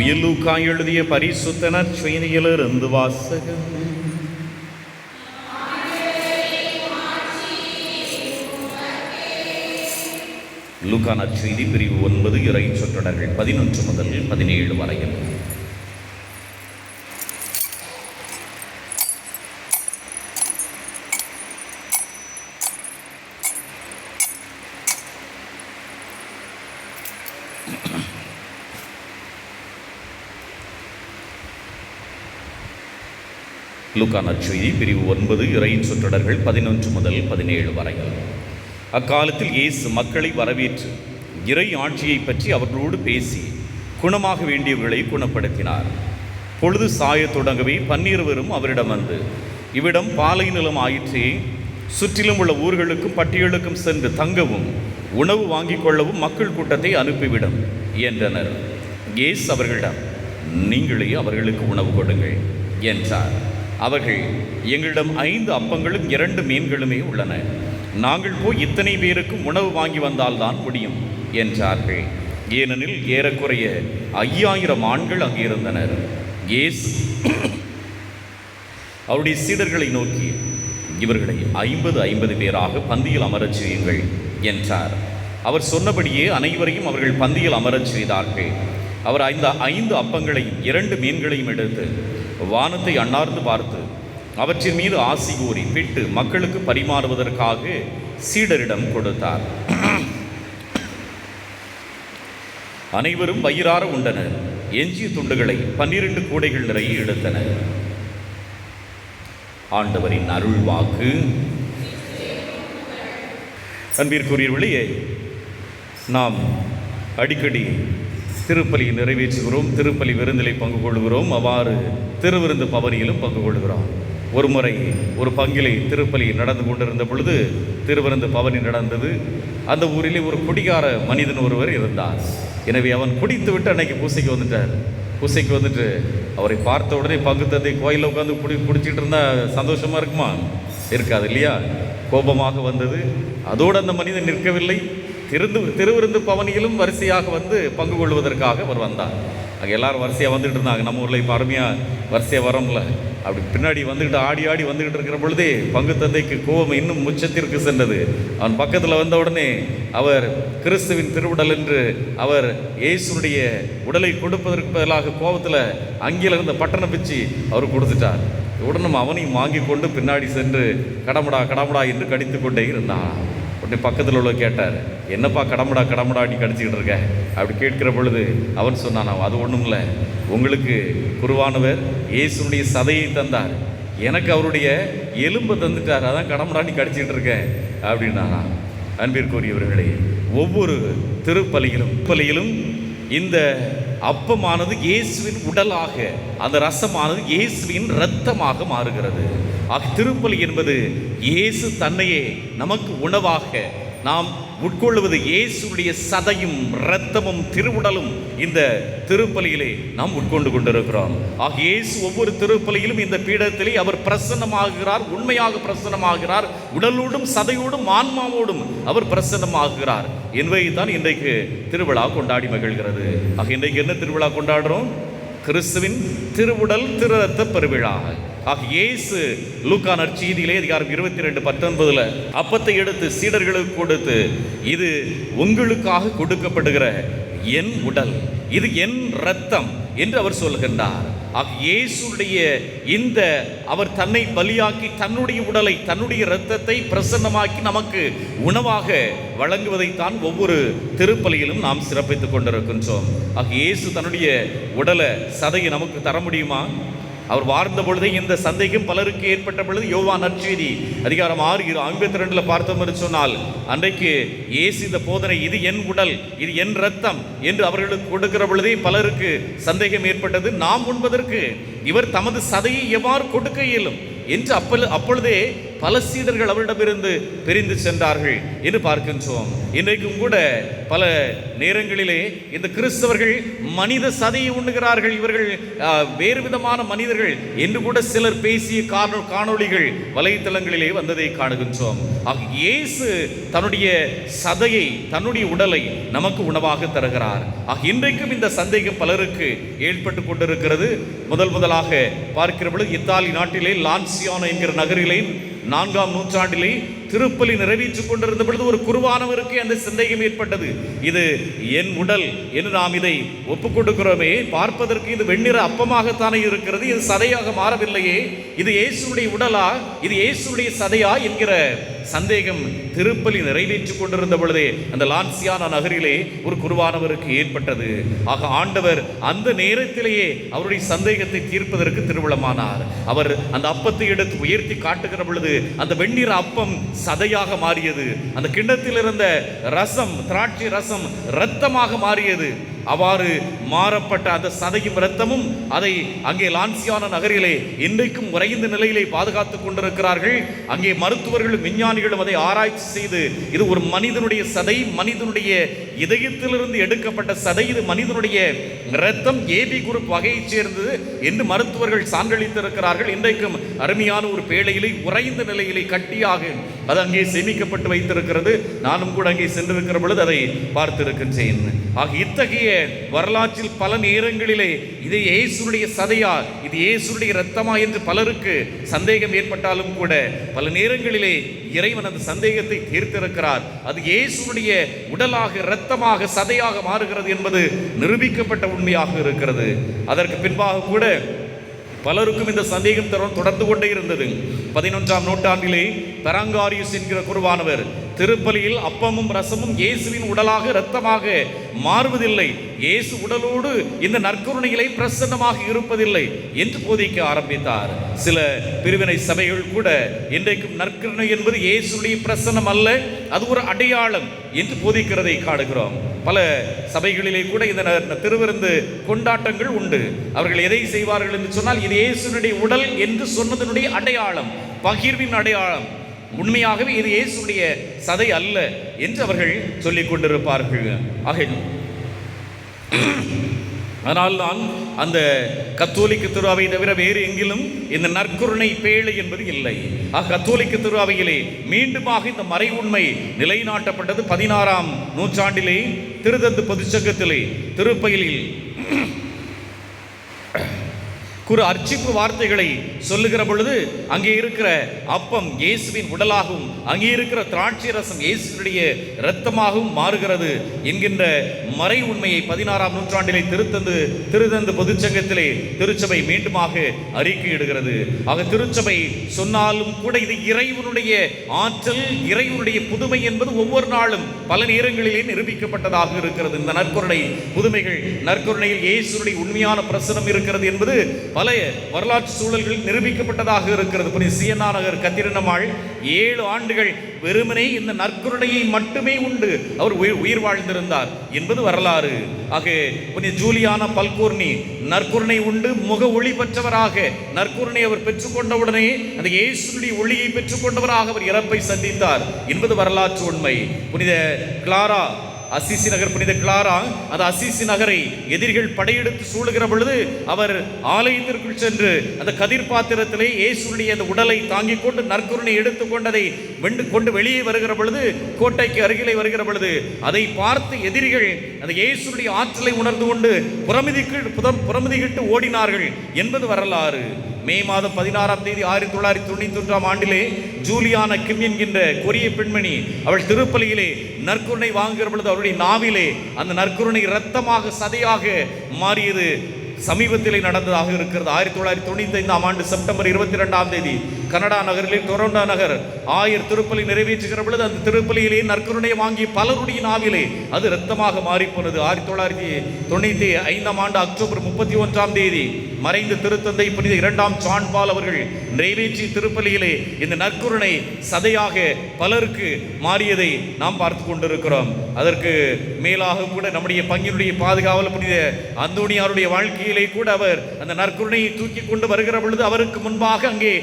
துயிலூக்கா எழுதிய பரிசுத்த செய்தியிலிருந்து வாசகம் லூக்கான செய்தி பிரிவு ஒன்பது இறை சொற்றொடர்கள் பதினொன்று முதல் பதினேழு வரையில். லூக்கான செய்தி பிரிவு ஒன்பது இறையின் சொற்றொடர்கள் பதினொன்று முதல் பதினேழு வரையில். அக்காலத்தில் இயேசு மக்களை வரவேற்று இறை ஆட்சியை பற்றி அவர்களோடு பேசி குணமாக வேண்டியவர்களை குணப்படுத்தினார். பொழுது சாயத் தொடங்கவே பன்னிருவரும் அவரிடம் வந்து இவ்விடம் பாலை நிலம் ஆயிற்றே சுற்றிலும் உள்ள ஊர்களுக்கும் பட்டியலுக்கும் சென்று தங்கவும் உணவு வாங்கிக் கொள்ளவும் மக்கள் கூட்டத்தை அனுப்பிவிடும் என்றனர். இயேசு அவர்களிடம் நீங்களே அவர்களுக்கு உணவு கொடுங்கள் என்றார். அவர்கள் எங்களிடம் ஐந்து அப்பங்களும் இரண்டு மீன்களுமே உள்ளன. நாங்கள் போய் இத்தனை பேருக்கும் உணவு வாங்கி வந்தால்தான் முடியும் என்றார்கள். ஏனெனில் ஏறக்குறைய ஐயாயிரம் ஆண்கள் அங்கே இருந்தனர். ஏஸ் அவருடைய சீடர்களை நோக்கி இவர்களை ஐம்பது ஐம்பது பேராக பந்தியில் அமரச் செய்யுங்கள் என்றார். அவர் சொன்னபடியே அனைவரையும் அவர்கள் பந்தியில் அமரச் செய்தார்கள். அவர் ஐந்து ஐந்து அப்பங்களையும் இரண்டு மீன்களையும் எடுத்து வானத்தை அண்ணார்ந்து பார்த்து அவற்றின் மீது ஆசி கூறி பிட்டு மக்களுக்கு பரிமாறுவதற்காக சீடரிடம் கொடுத்தார். அனைவரும் வயிறார உண்டனர். எஞ்சிய துண்டுகளை பன்னிரண்டு கூடைகள் நிறைய எடுத்தனர். ஆண்டவரின் அருள் வாக்கு அன்பிற்குரியவர்களே நாம் அடிக்கடி திருப்பலியை நிறைவேற்றுகிறோம். திருப்பலி விருந்திலை பங்கு கொள்கிறோம் அவ்வாறு திருவிருந்து பவனியிலும் பங்கு கொள்கிறோம் ஒரு முறை ஒரு பங்கிலே திருப்பலி நடந்து கொண்டிருந்த பொழுது திருவிருந்து பவனி நடந்தது. அந்த ஊரிலே ஒரு குடிகார மனிதன் ஒருவர் இருந்தார். எனவே அவன் குடித்து விட்டு அன்னைக்கு பூசைக்கு வந்துட்டார். பூசைக்கு வந்துட்டு அவரை பார்த்த உடனே பங்கு தந்தை கோயிலில் உட்காந்து குடி குடிச்சிட்டு இருந்தா சந்தோஷமா இருக்குமா? இருக்காது இல்லையா? கோபமாக வந்தது. அதோடு அந்த மனிதன் நிற்கவில்லை. திருந்து திருவிருந்து பவனியிலும் வரிசையாக வந்து பங்கு கொள்வதற்காக அவர் வந்தார். அங்கே எல்லாரும் வரிசையாக வந்துகிட்டு இருந்தாங்க. நம்ம ஊரில் இப்போ அருமையாக வரிசையாக வரோம்ல. அப்படி பின்னாடி வந்துக்கிட்டு ஆடி ஆடி வந்துக்கிட்டு இருக்கிற பொழுதே பங்கு தந்தைக்கு கோபம் இன்னும் உச்சத்திற்கு சென்றது. அவன் பக்கத்தில் வந்த உடனே அவர் கிறிஸ்துவின் திருவுடல் என்று அவர் இயேசுனுடைய உடலை கொடுப்பதற்கு பதிலாக கோபத்தில் அங்கில இருந்த பட்டண பிச்சு அவர் கொடுத்துட்டார். உடனும் அவனையும் வாங்கி கொண்டு பின்னாடி சென்று கடமுடா கடமுடா என்று கடித்து கொண்டே இருந்தான் உடனே பக்கத்தில் உள்ள கேட்டார் என்னப்பா கடமுடா கடமுடா நீ கடிச்சிக்கிட்டு இருக்க? அப்படி கேட்கிற பொழுது அவன் சொன்னான் அது ஒன்றும் இல்லை. உங்களுக்கு குருவானவர் இயேசுனுடைய சதையை தந்தார். எனக்கு அவருடைய எலும்பை தந்துட்டார். அதான் கடமுடா நீ கடிச்சிக்கிட்டு இருக்கேன் அப்படின்னானா அன்பிற்குரியவர்களே ஒவ்வொரு திருப்பலியிலும் பலியிலும் இந்த அப்பமானது இயேசுவின் உடலாக அந்த ரசமானது இயேசுவின் இரத்தமாக மாறுகிறது. ஆக திருப்பலி என்பது இயேசு தன்னையே நமக்கு உணவாக நாம் உட்கொள்வது இயேசுடைய சதையும் இரத்தமும் திருவுடலும் இந்த திருப்பலியிலே நாம் உட்கொண்டு கொண்டிருக்கிறோம். ஆக இயேசு ஒவ்வொரு திருப்பலியிலும் இந்த பீடத்திலே அவர் பிரசன்னமாகிறார் உண்மையாக பிரசன்னமாகிறார் உடலோடும் சதையோடும் ஆன்மாவோடும் அவர் பிரசன்னமாகிறார். என்பதை தான் இன்றைக்கு திருவிழா கொண்டாடி மகிழ்கிறது. ஆக இன்றைக்கு என்ன திருவிழா கொண்டாடுறோம்? கிறிஸ்துவின் திருவுடல் திரு ரத்த பெருவிழா. ஆக இயேசு லூக்கா நற்செய்தியிலே அதிகாரம் இருபத்தி ரெண்டு பத்தொன்பதுல அப்பத்தை எடுத்து சீடர்களுக்கு கொடுத்து இது உங்களுக்காக கொடுக்கப்படுகிற என் உடல் இது என் ரத்தம் என்று அவர் சொல்கின்றார் ஆக இயேசுடைய இந்த அவர் தன்னை பலியாக்கி தன்னுடைய உடலை தன்னுடைய இரத்தத்தை பிரசன்னமாக்கி நமக்கு உணவாக வழங்குவதைத்தான் ஒவ்வொரு திருப்பலியிலும் நாம் சிறப்பித்துக் கொண்டிருக்கின்றோம். ஆக இயேசு தன்னுடைய உடலை சதையை நமக்கு தர முடியுமா? அவர் வாழ்ந்த பொழுதே இந்த சந்தேகம் பலருக்கு ஏற்பட்ட பொழுது யோவா நற்செய்தி அதிகாரம் ஆறு ஐம்பத்தி ரெண்டில் பார்த்தோம் என்று சொன்னால் அன்றைக்கு இயேசு இந்த போதனை இது என் உடல் இது என் ரத்தம் என்று அவர்களுக்கு கொடுக்கிற பொழுதே பலருக்கு சந்தேகம் ஏற்பட்டது. நாம் உண்பதற்கு இவர் தமது சதையை எவ்வாறு கொடுக்க இயலும்? என்று அப்பொழுது அப்பொழுதே பல சீடர்கள் அவரிடமிருந்து பிரிந்து சென்றார்கள் என்று பார்க்கின்றோம். இன்றைக்கும் கூட பல நேரங்களிலே இந்த கிறிஸ்தவர்கள் மனித சதையை உண்ணுகிறார்கள். இவர்கள் வேறு விதமான மனிதர்கள் என்று கூட சிலர் பேசிய காணொ காணொளிகள் வலைத்தளங்களிலே வந்ததை காணுகின்றோம். இயேசு தன்னுடைய சதையை தன்னுடைய உடலை நமக்கு உணவாக தருகிறார். ஆக இன்றைக்கும் இந்த சந்தேகம் பலருக்கு ஏற்பட்டு கொண்டிருக்கிறது. முதல் முதலாக பார்க்கிற பொழுது இத்தாலி நாட்டிலே லான்சியானோ என்கிற நகரிலே நான்காம் நூற்றாண்டிலே திருப்பலி நிறைவேற்றிக் கொண்டிருந்த பொழுது ஒரு குருவானவருக்கு அந்த சந்தேகம் ஏற்பட்டது. இது என் உடல் என்று நாம் இதை ஒப்புக் கொடுக்கிறோமே. பார்ப்பதற்கு இது வெண்ணிற அப்பமாகத்தானே இருக்கிறது இது சதையாக மாறவில்லையே. இது இயேசுடைய உடலா? இது இயேசுடைய சதையா என்கிற சந்தேகம் திருப்பலி நிறைவேற்றிக் கொண்டிருந்த பொழுதே அந்த லான்சியானா நகரிலே ஒரு குருவானவருக்கு ஏற்பட்டது. ஆக ஆண்டவர் அந்த நேரத்திலேயே அவருடைய சந்தேகத்தை தீர்ப்பதற்கு திருவிழமானார் அவர் அந்த அப்பத்தை எடுத்து உயர்த்தி காட்டுகிற பொழுது அந்த வெண்ணிற அப்பம் சதையாக மாறியது. அந்த கிண்ணத்தில் இருந்த ரசம் திராட்சை ரசம் இரத்தமாக மாறியது. அவ்வாறு மாறப்பட்ட அந்த சதையும் இரத்தமும் அதை அங்கே லான்சியான நகரிலே இன்றைக்கும் உறைந்த நிலையிலே பாதுகாத்துக் கொண்டிருக்கிறார்கள். அங்கே மருத்துவர்களும் விஞ்ஞானிகளும் அதை ஆராய்ச்சி செய்து இது ஒரு மனிதனுடைய சதை மனிதனுடைய இதயத்திலிருந்து எடுக்கப்பட்ட சதை இது மனிதனுடைய இரத்தம் ஏபி குரூப் வகையைச் சேர்ந்தது என்று மருத்துவர்கள் சான்றளித்திருக்கிறார்கள். இன்றைக்கும் அருமையான ஒரு பேழையிலே உறைந்த நிலையிலே கட்டியாக அது அங்கே சேமிக்கப்பட்டு வைத்திருக்கிறது. நானும் கூட அங்கே சென்றிருக்கிற பொழுது அதை பார்த்திருக்கின்றேன். ஆக இத்தகைய வரலாற்றில் பல நேரங்களிலே இது இயேசுடைய சதையா இது இயேசுடைய இரத்தமா என்று பலருக்கு சந்தேகம் ஏற்பட்டாலும் கூட பல நேரங்களிலே இறைவன் அந்த சந்தேகத்தை தீர்த்திருக்கிறார். அது இயேசுடைய உடலாக இரத்தமாக சதையாக மாறுகிறது என்பது நிரூபிக்கப்பட்ட உண்மையாக இருக்கிறது. அதற்கு பின்பாக கூட பலருக்கும் இந்த சந்தேகம் தர- தொடர்ந்து கொண்டே இருந்தது. பதினொன்றாம் நூற்றாண்டிலே பெரங்காரியுஸ் என்கிற குருவானவர் திருப்பலியில் அப்பமும் ரசமும் இயேசுவின் உடலாக இரத்தமாக மாறுவதில்லை. இயேசு உடலோடு இந்த நற்கருணைகளை பிரசன்னமாக இருப்பதில்லை என்று போதிக்க ஆரம்பித்தார். சில பிரிவினை சபைகள் கூட இன்றைக்கும் நற்கருணை என்பது இயேசுடைய பிரசன்னம் அல்ல அது ஒரு அடையாளம் என்று போதிக்கிறதை காடுகிறோம். பல சபைகளிலே கூட இந்த திருவிருந்து கொண்டாட்டங்கள் உண்டு. அவர்கள் எதை செய்வார்கள் என்று சொன்னால் இது இயேசுனுடைய உடல் என்று சொன்னதனுடைய அடையாளம் பகிர்வின் அடையாளம். உண்மையாகவே இது இயேசுடைய சதை அல்ல என்று அவர்கள் சொல்லிக் கொண்டிருப்பார்கள் ஆக அதனால் தான் அந்த கத்தோலிக்க திருவாவை தவிர வேறு எங்கிலும் இந்த நற்கருணை பேழை என்பது இல்லை. ஆக கத்தோலிக்க திருவாவையிலே மீண்டுமாக இந்த மறை உண்மை நிலைநாட்டப்பட்டது பதினாறாம் நூற்றாண்டிலே திருதந்து பொதுச்சங்கத்திலே திருப்பயிலில். குறு அர்ச்சிப்பு வார்த்தைகளை சொல்லுகிற பொழுது அங்கே இருக்கிற அப்பம் இயேசுவின் உடலாகவும் அங்கே இருக்கிற திராட்சை ரசம் இயேசுடைய இரத்தமாகவும் மாறுகிறது என்கின்ற மறை உண்மையை பதினாறாம் நூற்றாண்டிலே திருத்தந்து திருத்தந்து பொதுச்சங்கத்திலே திருச்சபை மீண்டுமாக அறிக்கையிடுகிறது. ஆக திருச்சபை சொன்னாலும் கூட இது இறைவனுடைய ஆற்றல் இறைவனுடைய புதுமை என்பது ஒவ்வொரு நாளும் பல நேரங்களிலே நிரூபிக்கப்பட்டதாக இருக்கிறது. இந்த நற்கொருணை புதுமைகள் நற்கொருணையில் இயேசுடைய உண்மையான பிரசனம் இருக்கிறது என்பது பழைய வரலாற்று சூழல்களில் நிரூபிக்கப்பட்டதாக இருக்கிறது. புனித சியன்னா நகர் கத்திரனமாள் ஏழு ஆண்டுகள் வெறுமனே இந்த நற்கருணையை மட்டுமே உண்டு அவர் உயிர் உயிர் வாழ்ந்திருந்தார் என்பது வரலாறு. ஆக புனித ஜூலியான பல்கூர்ணி நற்கருணை உண்டு முக ஒளி பெற்றவராக நற்கருணை அவர் பெற்றுக்கொண்டவுடனே அந்த இயேசுடைய ஒளியை பெற்றுக்கொண்டவராக அவர் இறப்பை சந்தித்தார் என்பது வரலாற்று உண்மை. புனித கிளாரா அசிசி நகர் புனித கிளாரா அந்த அசிசி நகரை எதிரிகள் படையெடுத்து சூழுகிற பொழுது அவர் ஆலயத்திற்குள் சென்று அந்த கதிர் பாத்திரத்திலே இயேசுடைய அந்த உடலை தாங்கிக் கொண்டு நற்கருணை எடுத்துக்கொண்டதை வெண்டு கொண்டு வெளியே வருகிற பொழுது கோட்டைக்கு அருகிலே வருகிற பொழுது அதை பார்த்து எதிரிகள் அந்த இயேசுடைய ஆற்றலை உணர்ந்து கொண்டு புறமிதிக்கு புதம் புறமிதிக்கிட்டு ஓடினார்கள் என்பது வரலாறு. மே மாதம் பதினாறாம் தேதி ஆயிரத்தி தொள்ளாயிரத்தி தொண்ணூத்தி ஒன்றாம் ஆண்டிலே ஜூலியானா கிம் என்கின்ற கொரிய பெண்மணி அவள் திருப்பலியிலே நற்கருணை வாங்குகிற பொழுது அவருடைய நாவிலே அந்த நற்கருணை இரத்தமாக சதையாக மாறியது சமீபத்திலே நடந்ததாக இருக்கிறது. ஆயிரத்தி தொள்ளாயிரத்தி தொண்ணூத்தி ஐந்தாம் ஆண்டு செப்டம்பர் இருபத்தி ரெண்டாம் தேதி கனடா நகரிலே டொரண்டோ நகர் ஆயர் திருப்பலி நிறைவேற்றுகிற பொழுது அந்த திருப்பலியிலே நற்கருணையை வாங்கி பலருடைய நாவிலே அது இரத்தமாக மாறிப்போனது. ஆயிரத்தி தொள்ளாயிரத்தி தொண்ணூத்தி ஐந்தாம் ஆண்டு அக்டோபர் முப்பத்தி ஒன்றாம் தேதி மறைந்த திருத்தந்தை புனித இரண்டாம் சாண்பால் அவர்கள் நிறைவேற்றி திருப்பலியிலே இந்த நற்கருணை சதையாக பலருக்கு மாறியதை நாம் பார்த்து கொண்டிருக்கிறோம். அதற்கு மேலாக கூட நம்முடைய பங்கினுடைய பாதுகாவல் புனித அந்தோணியாருடைய வாழ்க்கையிலே கூட அவர் அந்த நற்கருணையை தூக்கி கொண்டு வருகிற பொழுது அவருக்கு முன்பாக அங்கே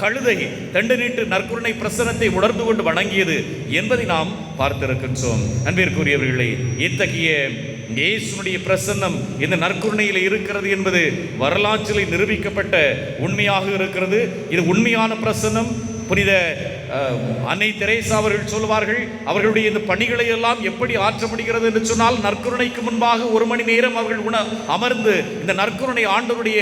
கழுதை தண்டனிட்டு நற்கருணை பிரசனத்தை உணர்ந்து கொண்டு வணங்கியது என்பதை நாம் பார்த்திருக்கின்றோம். அன்பிற்குரியவர்களை இத்தகைய இயேசுனுடைய பிரசன்னம் இந்த நற்கருணையில் இருக்கிறது என்பது வரலாற்றில் நிரூபிக்கப்பட்ட உண்மையாக இருக்கிறது. இது உண்மையான பிரசன்னம். புனித அன்னை தெரேசா அவர்கள் சொல்வார்கள் அவர்களுடைய இந்த பணிகளை எல்லாம் எப்படி ஆற்ற முடிகிறது என்று சொன்னால் நற்கருணைக்கு முன்பாக ஒரு மணி நேரம் அவர்கள் உண அமர்ந்து இந்த நற்கருணை ஆண்டவருடைய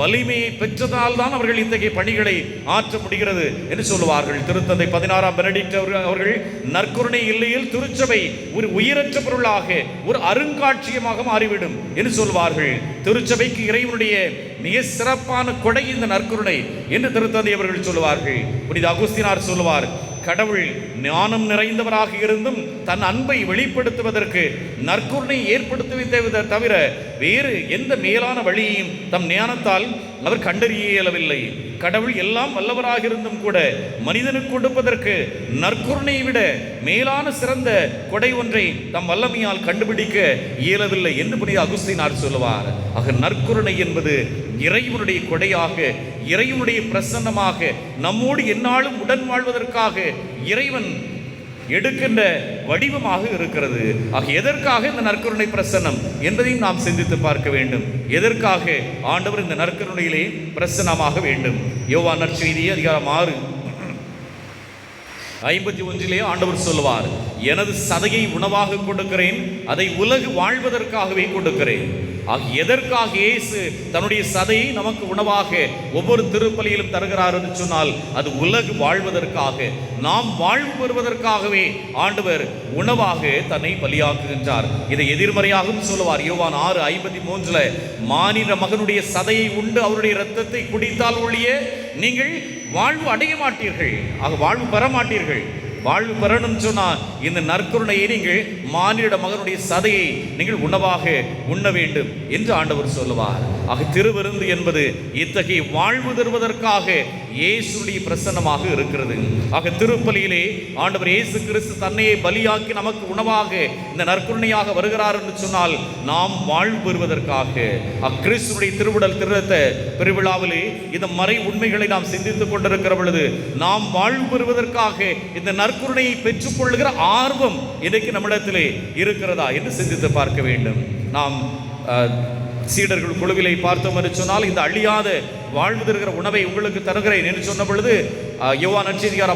வலிமையை பெற்றதால் தான் அவர்கள் இத்தகைய பணிகளை ஆற்ற முடிகிறது என்று சொல்லுவார்கள். திருத்தந்தை பதினாறாம் பெனடிக்ட் அவர்கள் அவர்கள் நற்கருணை இல்லையில் திருச்சபை ஒரு உயிரற்ற பொருளாக ஒரு அருங்காட்சியகமாக மாறிவிடும் என்று சொல்வார்கள். திருச்சபைக்கு இறைவனுடைய மிக சிறப்பான கொடை இந்த நற்கருணை என்று திருத்தந்தை அவர்கள் சொல்லுவார்கள். புனித அகுஸ்தினார் சொல்லுவார் கடவுள் ஞானம் நிறைந்தவராக இருந்தும் தன் அன்பை வெளிப்படுத்துவதற்கு நற்கருணை ஏற்படுத்துவதை தவிர வேறு எந்த மேலான வழியையும் தம் ஞானத்தால் அவர் கண்டறிய இயலவில்லை கடவுள் எல்லாம் வல்லவராக இருந்தும் கூட மனிதனுக்கு கொடுப்பதற்கு நற்கருணை விட மேலான சிறந்த கொடை ஒன்றை தம் வல்லமையால் கண்டுபிடிக்க இயலவில்லை என்று புனித அகுஸ்தினார் சொல்லுவார். ஆக நற்கருணை என்பது இறைவனுடைய கொடையாக இறைவனுடைய பிரசன்னமாக நம்மோடு என்னாலும் உடன் வாழ்வதற்காக இறைவன் எடுக்கின்ற வடிவமாக இருக்கிறது. ஆக எதற்காக இந்த நற்கருணை பிரசன்னம் என்பதையும் நாம் சிந்தித்து பார்க்க வேண்டும். எதற்காக ஆண்டவர் இந்த நற்கருணையிலே பிரசன்னமாக வேண்டும்? யோவா நற்செய்தியை அதிகாரம் ஆறு ஐம்பத்தி ஒன்றிலே ஆண்டவர் சொல்லுவார் எனது சதையை உணவாக கொடுக்கிறேன் அதை உலகு வாழ்வதற்காகவே கொடுக்கிறேன். எதற்காக இயேசு தன்னுடைய சதையை நமக்கு உணவாக ஒவ்வொரு திருப்பலியிலும் தருகிறார் என்று சொன்னால் அது உலகு வாழ்வதற்காக நாம் வாழ்வு பெறுவதற்காகவே ஆண்டவர் உணவாக தன்னை பலியாக்குகின்றார். இதை எதிர்மறையாகவும் சொல்லுவார். யோவான் ஆறு ஐம்பத்தி மூன்றுல மாநில மகனுடைய சதையை உண்டு அவருடைய இரத்தத்தை குடித்தால் ஒழிய நீங்கள் வாழ்வு அடைய மாட்டீர்கள். ஆக வாழ்வு பெற மாட்டீர்கள். வாழ்வு பெறணும்னு சொன்னால் இந்த நற்கருணையை நீங்கள் மானிட மகனுடைய சதையை நீங்கள் உணவாக உண்ண வேண்டும் என்று ஆண்டவர் சொல்லுவார். ஆக திருவிருந்து என்பது இத்தகைய வாழ்வு தருவதற்காக இயேசுடைய பிரசன்னமாக இருக்கிறது. ஆக திருப்பலியிலே ஆண்டவர் இயேசு கிறிஸ்து தன்னையே பலியாக்கி நமக்கு உணவாக இந்த நற்கருணையாக வருகிறார் என்று சொன்னால் நாம் வாழ்வு பெறுவதற்காக. அக்கிறிஸ்துடைய திருவிடல் திருத்த பெருவிழாவிலே இந்த மறை உண்மைகளை நாம் சிந்தித்துக் கொண்டிருக்கிற பொழுது நாம் வாழ்வு பெறுவதற்காக இந்த நற்கருணையை பெற்றுக்கொள்கிற ஆர்வம் இன்றைக்கு நம்மிடத்திலே இருக்கிறதா என்று சிந்தித்து பார்க்க வேண்டும். நாம் அஹ், சீடர்கள் குழுவிலை பார்த்தோம் என்று சொன்னால் இந்த அழியாத வாழ்ந்து தருகிற உணவை உங்களுக்கு தருகிறேன் என்று சொன்ன பொழுது அஹ், யோவான்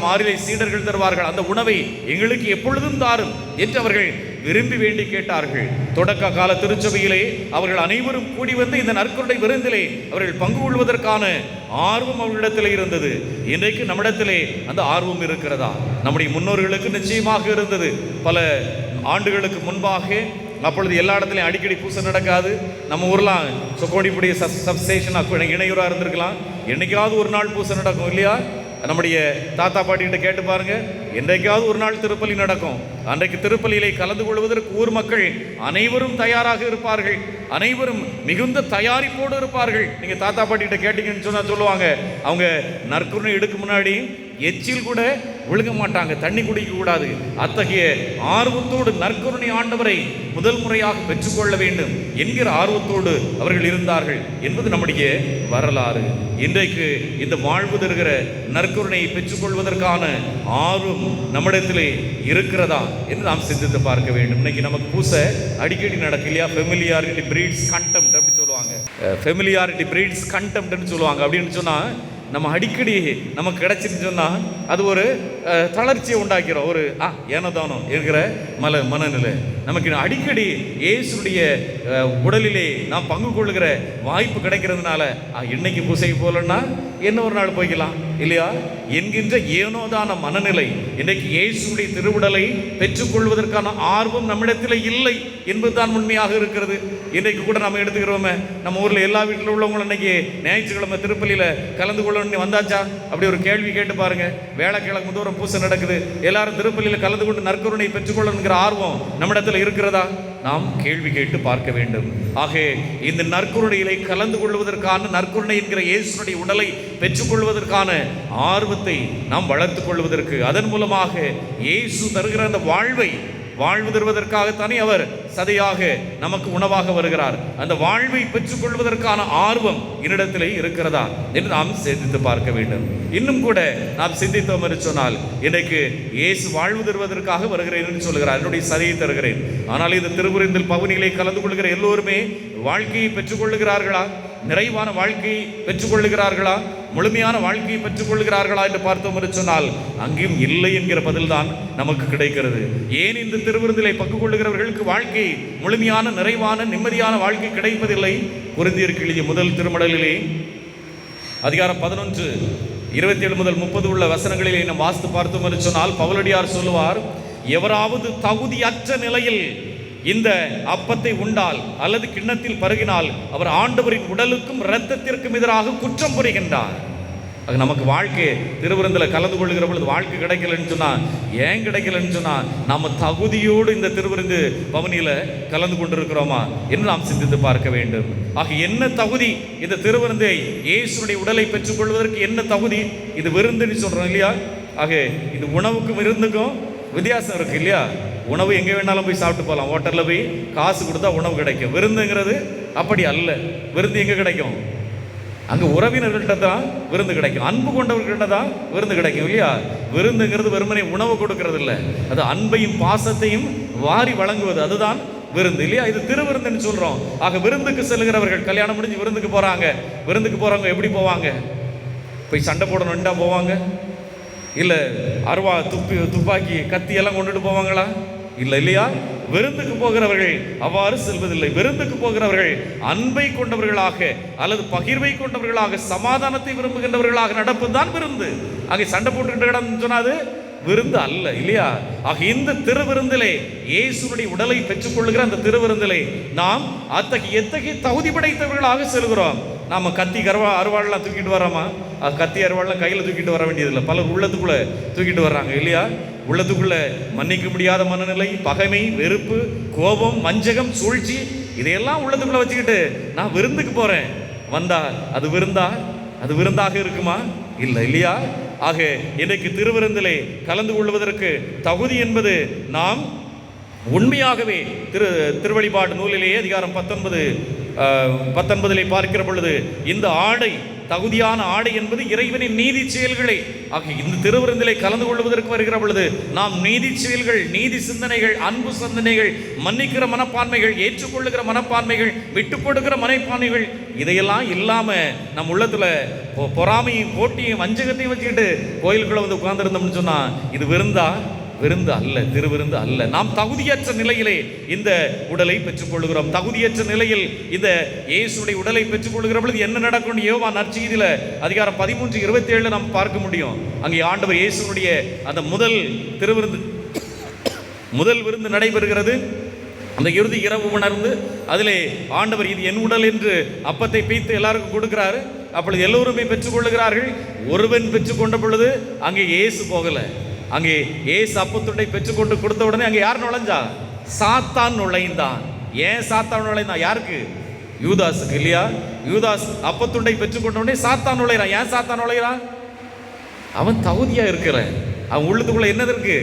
ஆறிலே சீடர்கள் தருவார்கள். அந்த உணவை எங்களுக்கு எப்பொழுதும் தாரும் என்று அவர்கள் விரும்பி வேண்டி கேட்டார்கள். தொடக்க கால திருச்சபையிலே அவர்கள் அனைவரும் கூடி வந்து இந்த நற்கருணை விருந்திலே அவர்கள் பங்கு கொள்வதற்கான ஆர்வம் அவர்களிடத்தில் இருந்தது. இன்றைக்கு நம்மிடத்திலே அந்த ஆர்வம் இருக்கிறதா? நம்முடைய முன்னோர்களுக்கு நிச்சயமாக இருந்தது. பல ஆண்டுகளுக்கு முன்பாக அப்பொழுது எல்லா இடத்துலையும் அடிக்கடி பூசை நடக்காது. நம்ம ஊர்லாம் சொக்கோடிப்புடைய சப் சப்ஸ்டேஷன் இணையூராக இருந்திருக்கலாம். என்றைக்காவது ஒரு நாள் பூசை நடக்கும் இல்லையா? நம்முடைய தாத்தா பாட்டிகிட்ட கேட்டு பாருங்க. என்றைக்காவது ஒரு நாள் திருப்பலி நடக்கும். அன்றைக்கு திருப்பலியிலே கலந்து கொள்வதற்கு ஊர் மக்கள் அனைவரும் தயாராக இருப்பார்கள். அனைவரும் மிகுந்த தயாரிப்போடு இருப்பார்கள். நீங்கள் தாத்தா பாட்டிகிட்ட கேட்டீங்கன்னு சொன்னால் சொல்லுவாங்க. அவங்க நற்கருணை எடுக்க முன்னாடி எச்சில் கூட விழுங்க மாட்டாங்க தண்ணி குடிக்க கூடாது. அத்தகைய ஆர்வத்தோடு நற்கருணை ஆண்டவரை முதல் முறையாக பெற்றுக்கொள்ள வேண்டும் என்கிற ஆர்வத்தோடு அவர்கள் இருந்தார்கள் என்பது நம்முடைய வரலாறு. இன்றைக்கு இந்த வாழ்வு தருகிற நற்கருணையை பெற்றுக்கொள்வதற்கான ஆர்வம் நம்மிடத்திலே இருக்கிறதா என்று நாம் சிந்தித்து பார்க்க வேண்டும். இன்னைக்கு நமக்கு பூசை அடிக்கடி நடக்கு இல்லையா? ஃபெமிலியாரிட்டி பிரீட்ஸ் கண்டெம்ட் அப்படின்னு சொல்லுவாங்க. ஃபெமிலியாரிட்டி பிரீட்ஸ் கண்டெம்ட்னு சொல்லுவாங்க. அப்படின்னு சொன்னால் நம்ம அடிக்கடி நமக்கு கிடைச்சின்னு சொன்னால் அது ஒரு தளர்ச்சியை உண்டாக்கிறோம் ஒரு ஆ ஏனதானோ இருக்கிற மல மனநிலை. நமக்கு அடிக்கடி இயேசுடைய உடலிலே நாம் பங்கு கொள்ளுகிற வாய்ப்பு கிடைக்கிறதுனால ஆ, இன்னைக்கு பூசைக்கு போகலன்னா என்ன ஒரு நாள் போய்க்கலாம் இல்லையா? என்கின்ற ஏனோதான மனநிலை இன்றைக்கு இயேசுடைய திருவுடலை பெற்றுக்கொள்வதற்கான ஆர்வம் நம்மிடத்தில் இல்லை என்பதுதான் உண்மையாக இருக்கிறது. இன்றைக்கு கூட நம்ம எடுத்துக்கிறோமே நம்ம ஊரில் எல்லா வீட்டில் உள்ளவங்களும் இன்னைக்கு ஞாயிற்றுக்கிழமை திருப்பலியில் கலந்து கொள்ளணும்னு வந்தாச்சா? அப்படி ஒரு கேள்வி கேட்டு பாருங்க. வேலைக்கிழமை தூரம் பூசை நடக்குது. எல்லாரும் திருப்பலியில் கலந்து கொண்டு நற்கருணை பெற்றுக்கொள்ளணுங்கிற ஆர்வம் நம்மிடத்தில் இருக்கிறதா? நாம் கேள்வி கேட்டு பார்க்க வேண்டும். ஆக இந்த நற்கருணையிலே கலந்து கொள்வதற்கான நற்கருணை என்கிற இயேசுடைய உடலை பெற்றுக்கொள்வதற்கான ஆர்வத்தை நாம் வளர்த்துக் கொள்வதற்கு அதன் மூலமாக இயேசு தருகிற அந்த வாழ்வை வாழ்வு தருவதற்காகத்தானே அவர் சதையாக நமக்கு உணவாக வருகிறார். அந்த வாழ்வை பெற்றுக்கொள்வதற்கான ஆர்வம் என்னிடத்திலே இருக்கிறதா என்று நாம் சிந்தித்து பார்க்க வேண்டும். இன்னும் கூட நாம் சிந்தித்தோம் என்று சொன்னால் எனக்கு இயேசு வாழ்வு தருவதற்காக வருகிறேன் என்று சொல்கிறார் என்னுடைய சதையை தருகிறேன். ஆனால் இந்த திருவுரிந்தில் பகுதிகளை கலந்து கொள்கிற எல்லோருமே வாழ்க்கையை பெற்றுக்கொள்ளுகிறார்களா? நிறைவான வாழ்க்கையை பெற்றுக்கொள்ளுகிறார்களா? முழுமையான வாழ்க்கையை பெற்றுக்கொள்கிறார்களா என்று பார்த்தோம் என்று சொன்னால் அங்கேயும் இல்லை என்கிற பதில்தான் நமக்கு கிடைக்கிறது. ஏன் இந்த திருவிருந்திலை பக்கு கொள்ளுகிறவர்களுக்கு வாழ்க்கை முழுமையான நிறைவான நிம்மதியான வாழ்க்கை கிடைப்பதில்லை? குருந்தியருக்கு எழுதிய முதல் திருமடலிலே அதிகாரம் பதினொன்று இருபத்தி ஏழு முதல் முப்பது உள்ள வசனங்களிலே நாம் வாஸ்து பார்த்தோம் என்று சொன்னால் பவுலடியார் சொல்லுவார் எவராவது தகுதியற்ற நிலையில் இந்த அப்பத்தை உண்டால் அல்லது கிண்ணத்தில் பருகினால் அவர் ஆண்டவரின் உடலுக்கும் இரத்தத்திற்கும் எதிராக குற்றம் புரிகின்றார். அது நமக்கு வாழ்க்கை திருவிருந்தில் கலந்து கொள்கிற பொழுது வாழ்க்கை கிடைக்கலன்னு சொன்னால் ஏன் கிடைக்கலன்னு சொன்னால் நம்ம தகுதியோடு இந்த திருவிருந்து பவனியில கலந்து கொண்டிருக்கிறோமா என்று நாம் சிந்தித்து பார்க்க வேண்டும். ஆக என்ன தகுதி இந்த திருவிருந்தை இயேசுடைய உடலை பெற்றுக்கொள்வதற்கு என்ன தகுதி? இது விருந்துன்னு சொல்கிறோம் இல்லையா? ஆக இது உணவுக்கும் விருந்துக்கும் வித்தியாசம் இருக்கு இல்லையா? உணவு எங்கே வேணாலும் போய் சாப்பிட்டு போகலாம். ஹோட்டலில் போய் காசு கொடுத்தா உணவு கிடைக்கும். விருந்துங்கிறது அப்படி அல்ல. விருந்து எங்கே கிடைக்கும்? அங்கே உறவினர்கள்ட்ட தான் விருந்து கிடைக்கும். அன்பு கொண்டவர்கள்ட்ட தான் விருந்து கிடைக்கும் இல்லையா? விருந்துங்கிறது வெறுமனே உணவு கொடுக்கறது இல்லை அது அன்பையும் பாசத்தையும் வாரி வழங்குவது. அதுதான் விருந்து இல்லையா? இது திருவிருந்துன்னு சொல்கிறோம் ஆக விருந்துக்கு செல்கிறவர்கள் கல்யாணம் முடிஞ்சு விருந்துக்கு போகிறாங்க விருந்துக்கு போகிறவங்க எப்படி போவாங்க? போய் சண்டை போடணும்டா போவாங்க? இல்லை அருவா துப்பி துப்பாக்கி கத்தி எல்லாம் கொண்டுட்டு போவாங்களா? இல்லை இல்லையா? விருந்துக்கு போகிறவர்கள் அவ்வாறு செல்வதில்லை. விருந்துக்கு போகிறவர்கள் அன்பை கொண்டவர்களாக அல்லது பகிர்வை கொண்டவர்களாக சமாதானத்தை விரும்புகின்றவர்களாக நடப்பதுதான் விருந்து. அங்கே சண்டை போட்டுக்கிட்டு கிடந்து சொன்னாது விருந்து அல்ல இல்லையா? ஆக இந்த திருவிருந்திலே இயேசுனுடைய உடலை பெற்றுக்கொள்ளுகிற அந்த திருவிருந்திலே நாம் அத்தகைய எத்தகைய தகுதி படைத்தவர்களாக செல்கிறோம்? நாம கத்தி கருவா அருவாள்லாம் தூக்கிட்டு வரோமா கத்தி அருவாள்லாம் கையில் தூக்கிட்டு வர வேண்டியதில்லை. பலர் உள்ளத்துக்குள்ள தூக்கிட்டு வர்றாங்க இல்லையா? உள்ளதுக்குள்ள மன்னிக்க முடியாத மனநிலை பகைமை வெறுப்பு கோபம் வஞ்சகம் சூழ்ச்சி இதையெல்லாம் உள்ளதுக்குள்ள வச்சுக்கிட்டு நான் விருந்துக்கு போறேன். வந்தா அது விருந்தா? அது விருந்தாக இருக்குமா? இல்லை இல்லையா? ஆக இன்றைக்கு திருவிருந்திலே கலந்து கொள்வதற்கு தகுதி என்பது நாம் உண்மையாகவே திரு திருவழிபாடு நூலிலேயே அதிகாரம் பத்தொன்பது பத்தொன்பதிலே பார்க்கிற பொழுது இந்த ஆடை தகுதியான ஆடை என்பது இறைவனின் நீதி செயல்களை. ஆக இந்த திருவிருந்திலே கலந்து கொள்வதற்கு வருகிற பொழுது நாம் நீதி செயல்கள் நீதி சிந்தனைகள் அன்பு சிந்தனைகள் மன்னிக்கிற மனப்பான்மைகள் ஏற்றுக்கொள்ளுகிற மனப்பான்மைகள் விட்டு கொடுக்கிற மனப்பான்மைகள் இதையெல்லாம் இல்லாம நம் உள்ளத்துல பொ- பொறாமையும் போட்டியும் வஞ்சகத்தையும் வச்சுக்கிட்டு கோயிலுக்குள்ள வந்து உட்கார்ந்துருந்தோம்னு சொன்னா இது விருந்தா விருந்து அல்ல திருவிருந்து அல்ல. நாம் தகுதியற்ற நிலையிலே இந்த உடலை பெற்றுக்கொள்கிறோம். தகுதியற்ற நிலையில் இந்த இயேசுடைய உடலை பெற்றுக்கொள்கிற பொழுது என்ன நடக்கும் யோவா நற்செய்தியில் அதிகாரம் பதிமூன்று இருபத்தி ஏழு நாம் பார்க்க முடியும். அங்கே ஆண்டவர் இயேசுனுடைய அந்த முதல் திருவிருந்து முதல் விருந்து நடைபெறுகிறது. அந்த இறுதி இரவு உணர்ந்து அதிலே ஆண்டவர் இது என் உடல் என்று அப்பத்தை பீத்து எல்லாருக்கும் கொடுக்கிறாரு. அப்பொழுது எல்லோருமே பெற்றுக்கொள்ளுகிறார்கள். ஒருவன் பெற்றுக்கொண்ட பொழுது அங்கே இயேசு போகலை. அங்கே ஏசு அப்பத்துண்டை பெற்றுக்கொண்டு கொடுத்த உடனே அங்கே யார் நுழைஞ்சா? சாத்தான் நுழைந்தான். ஏன் சாத்தான் நுழைந்தான்? யாருக்கு? யூதாஸுக்கு இல்லையா? யூதாஸ் அப்பத்துண்டை பெற்றுக்கொண்ட உடனே சாத்தான் நுழைகிறான். ஏன் சாத்தான் நுழைகிறான்? அவன் தகுதியாக இருக்கிறான். அவன் உள்ளுக்குள்ளே என்னது இருக்கு?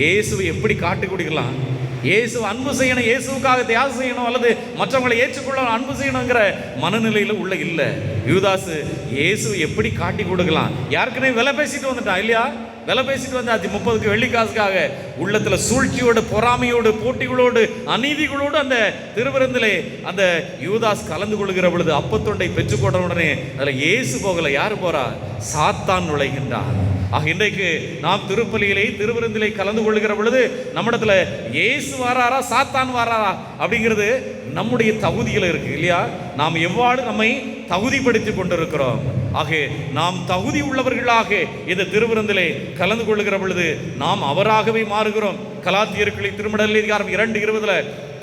இயேசுவை எப்படி காட்டி குடிக்கலாம்? இயேசு அன்பு செய்யணும் இயேசுவுக்காக தியாகம் செய்யணும் அல்லது மற்றவங்களை ஏற்றுக்கொள்ள அன்பு செய்யணுங்கிற மனநிலையில் உள்ள இல்லை. யூதாசு இயேசு எப்படி காட்டி கொடுக்கலாம்? யாருக்குனே விலை பேசிட்டு வந்துட்டான் இல்லையா? விலை பேசிட்டு வந்தாச்சு முப்பதுக்கு வெள்ளி காசுக்காக உள்ளத்துல சூழ்ச்சியோடு பொறாமையோடு போட்டிகளோடு அநீதிகளோடு அந்த திருவிருந்திலே அந்த யூதாஸ் கலந்து கொள்கிற பொழுது அப்பத்தொண்டை பெற்றுக்கொண்ட உடனே அதில் இயேசு போகல. யார் போறா? சாத்தான் நுழைகின்றான் ஆக இன்றைக்கு நாம் திருப்பலியிலே திருவிருந்திலே கலந்து கொள்கிற பொழுது நம்மிடத்துல இயேசு வாராரா சாத்தான் வாராரா அப்படிங்கிறது நம்முடைய தகுதியில் இருக்கு இல்லையா? நாம் எவ்வாறு நம்மை தகுதிப்படுத்தி கொண்டிருக்கிறோம்? ஆக நாம் தகுதி உள்ளவர்களாக இந்த திருவிருந்திலே கலந்து கொள்ளுகிற பொழுது நாம் அவராகவே மாறுகிறோம். கலாத்தியர்களை திருமடல் அதிகாரம் இரண்டு இருபதுல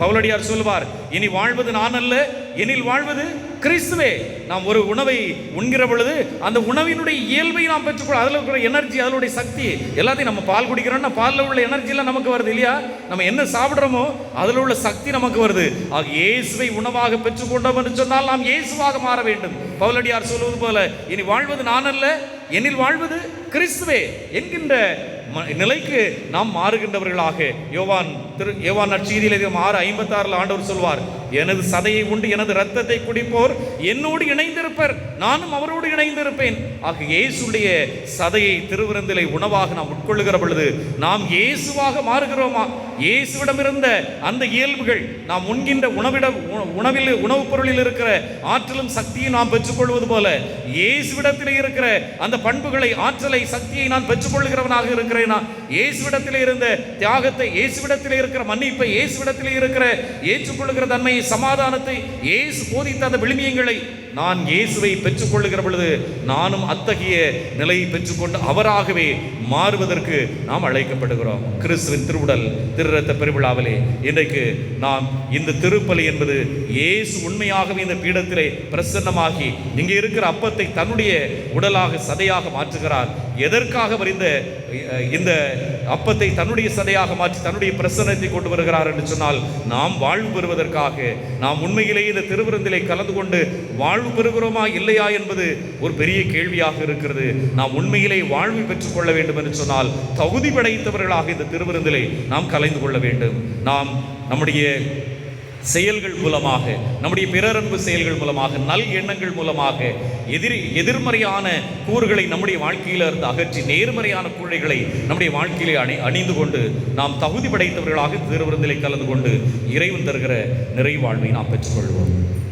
பவுலடியார் சொல்லுவார் இனி வாழ்வது நான் அல்ல எனில் வாழ்வது கிறிஸ்துவே. நாம் ஒரு உணவை உண்கிற பொழுது அந்த உணவினுடைய இயல்பை நாம் பெற்றுக்கொள்ள அதில் இருக்கிற எனர்ஜி அதனுடைய சக்தி எல்லாத்தையும் நம்ம பால் குடிக்கிறோம்னா பாலில் உள்ள எனர்ஜிலாம் நமக்கு வருது இல்லையா? நம்ம என்ன சாப்பிட்றோமோ அதில் உள்ள சக்தி நமக்கு வருது. ஆக இயேசுவை உணவாக பெற்றுக்கொண்டோம் என்று சொன்னால் நாம் இயேசுவாக மாற வேண்டும். பவுலடியார் சொல்வது போல இனி வாழ்வது நான் அல்ல எனில் வாழ்வது கிறிஸ்துவே என்கின்ற நிலைக்கு நாம் மாறுகின்றவர்களாக. யோவான் திரு யோவான் நற்செய்தியில் மாறு ஆறு ஐம்பத்தாறில் ஆண்டவர் சொல்வார் எனது சதையை உண்டு எனது இரத்தத்தை குடிப்போர் என்னோடு இணைந்திருப்பர். நானும் அவரோடு இணைந்திருப்பேன். ஆக இயேசுடைய சதையை திருவிருந்திலை உணவாக நாம் உட்கொள்ளுகிற பொழுது நாம் இயேசுவாக மாறுகிறோமா? இயேசுவிடம் இருந்த அந்த இயல்புகள் நாம் உண்கின்ற உணவிட உணவில் உணவுப் பொருளில் இருக்கிற ஆற்றலும் சக்தியும் நாம் பெற்றுக்கொள்வது போல இயேசுவிடத்தில் இருக்கிற அந்த பண்புகளை ஆற்றலை சக்தியை நான் பெற்றுக்கொள்கிறவனாக இருக்கிறேனா? இயேசுவிடத்தில் இருந்த தியாகத்தை இயேசுவிடத்தில் இருக்கிற மன்னிப்பை இயேசுவிடத்தில் இருக்கிற ஏற்றுக்கொள்ளுகிற தன்மையை சமாதானத்தை இயேசு போதித்த அந்த விழுமியங்களை நான் இயேசுவை பெற்றுக்கொள்ளுகிற பொழுது நானும் அத்தகைய நிலையை பெற்றுக்கொண்டு அவராகவே மாறுவதற்கு நாம் அழைக்கப்படுகிறோம். கிறிஸ்துவின் திருவுடல் திருரத்த பெருவிழாவிலே இன்றைக்கு நாம் இந்த திருப்பலி என்பது இயேசு உண்மையாகவே இந்த பீடத்திலே பிரசன்னமாகி இங்கே இருக்கிற அப்பத்தை தன்னுடைய உடலாக சதையாக மாற்றுகிறார். எதற்காக அவர் இந்த இந்த அப்பத்தை தன்னுடைய சதையாக மாற்றி தன்னுடைய பிரசன்னத்தை கொண்டு வருகிறார் என்று சொன்னால் நாம் வாழ்வு பெறுவதற்காக நாம் உண்மையிலேயே இந்த திருவிருந்திலே கலந்து கொண்டு வாழ் வாழ்வு பெறுகிறோமா இல்லையா என்பது ஒரு பெரிய கேள்வியாக இருக்கிறது. நாம் உண்மையிலே வாழ்வு பெற்றுக்கொள்ள வேண்டும் என்று சொன்னால் தகுதி படைத்தவர்களாக இந்த திருவிருந்திலே நாம் கலைந்து கொள்ள வேண்டும். நாம் நம்முடைய செயல்கள் மூலமாக நம்முடைய பிறரன்பு செயல்கள் மூலமாக நல் எண்ணங்கள் மூலமாக எதிர் எதிர்மறையான கூறுகளை நம்முடைய வாழ்க்கையில இருந்து அகற்றி நேர்மறையான கூழைகளை நம்முடைய வாழ்க்கையிலே அணி அணிந்து கொண்டு நாம் தகுதி படைத்தவர்களாக திருவிருந்திலே கலந்து கொண்டு இறைவன் தருகிற நிறைவாழ்வை நாம் பெற்றுக்கொள்வோம்.